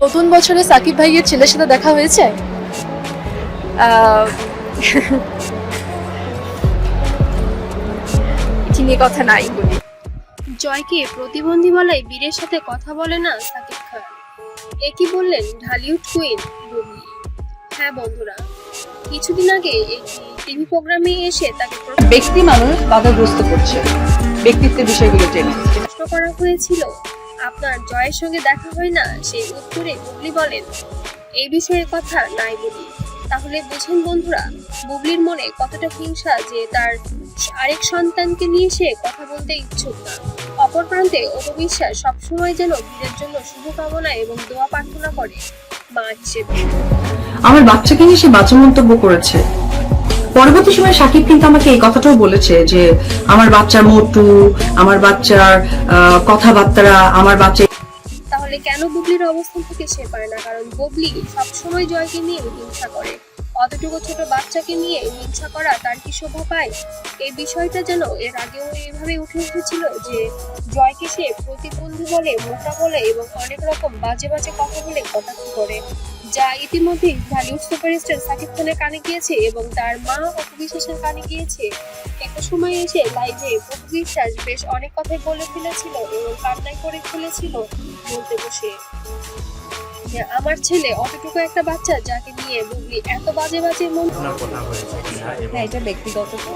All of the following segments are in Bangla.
নতুন বছরে সাকিব ভাইয়ের ছেলের সাথে দেখা হয়েছে? আহ, এটি নিয়ে কথা নাই। বলি জয়কে প্রতিবন্ধী বলায় বীরের সাথে কথা বলে না সাকিব খান। একই বললেন ঢালিউড কুইন বুবলি হ্যাঁ বন্ধুরা কিছুদিন আগে একটি টিভি প্রোগ্রামে এসে তাকে ব্যক্তি মানুষ বাধাগ্রস্ত করছে। ব্যক্তিত্বের বিষয়গুলো টেনে প্রশ্ন করা হয়েছিল আপনার জয়ের সঙ্গে দেখা হয় না? সেই উত্তরে বুবলি বলেন এই বিষয়ে কথা নাই বলি তাহলে বুঝেন বন্ধুরা, বুবলির মনে কতটা হিংসা যে তার আরেক সন্তানকে নিয়ে সে কথা বলতে ইচ্ছুক না। অপর প্রান্তে অপবিশ্বাস সবসময় যেন বীরের জন্য শুভকামনা এবং দোয়া প্রার্থনা করে। মা হিসেবে। আমার বাচ্চাকে নিয়ে সে বাচ্চা মন্তব্য করেছে। পরবর্তী সময় সাকিব কিন্তু আমাকে এই কথাটাও বলেছে যে আমার বাচ্চার মোটু আমার বাচ্চার আহ, কথাবার্তা আমার বাচ্চা তাহলে কেন বুবলির অবস্থান থেকে সে পারে না? কারণ বুবলি সবসময় জয়কে নিয়ে হিংসা করে। অতটুকু ছোট বাচ্চাকে নিয়ে হিংসা করা তার কি শোভা পায়? এই বিষয়টা যেন এর আগেও এইভাবে উঠে উঠেছিল যে জয়কে সে প্রতিবন্ধী বলে মোটা বলে এবং অনেক রকম বাজে বাজে কথা বলে কটাক্ষ করে। যা ইতিমধ্যেই ঢালিউড সুপারস্টার সাকিব খানের কানে গিয়েছে এবং তার মা অপবিশ্বাসের কানে গিয়েছে। একটা সময় এসে লাইভে অপবিশ্বাস বেশ অনেক কথাই বলে ফেলেছিল এবং কান্নাই করে ফেলেছিল বলতে বসে। যে আমার ছেলে অতটুকু একটা বাচ্চা যাকে নিয়ে বুবলি এত বাজে বাজে মন আপনার কথা হয়েছে কিনা এবং এটা ব্যক্তিগত তো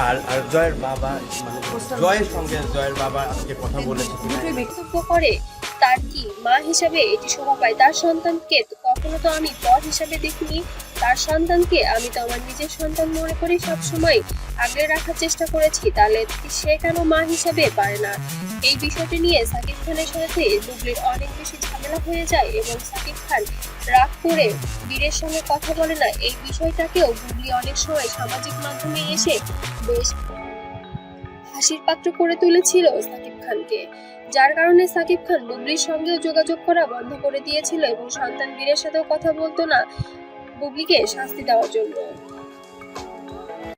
আর আর জয়ের বাবা মানে জয়ের সঙ্গে জয়ের বাবা আজকে কথা বলেছে কিনা? বক্তব্য করে। তার কি মা হিসাবে এটি শোভা পায়? তার সন্তানকে তো কখনো তো আমি পর হিসাবে দেখিনি। তার সন্তানকে আমি তো আমার নিজের সন্তান মনে করে সবসময় আগলে রাখার চেষ্টা করেছি, তাহলে সে কেন মা হিসাবে পারে না? এই বিষয়টি নিয়ে সাকিব খানের সাথে বুবলির অনেক বেশি ঝামেলা হয়ে যায় এবং সাকিব খান রাগ করে বীরের সঙ্গে কথা বলে না। এই বিষয়টাকেও বুবলি অনেক সময় সামাজিক মাধ্যমে এসে বেশ হাসির পাত্র করে তুলেছিল সাকিব খানকে। যার কারণে সাকিব খান বুবলির সঙ্গেও যোগাযোগ করা বন্ধ করে দিয়েছিল এবং সন্তান বীরের সাথেও কথা বলতো না। বুবলিকে শাস্তি দেওয়ার জন্য।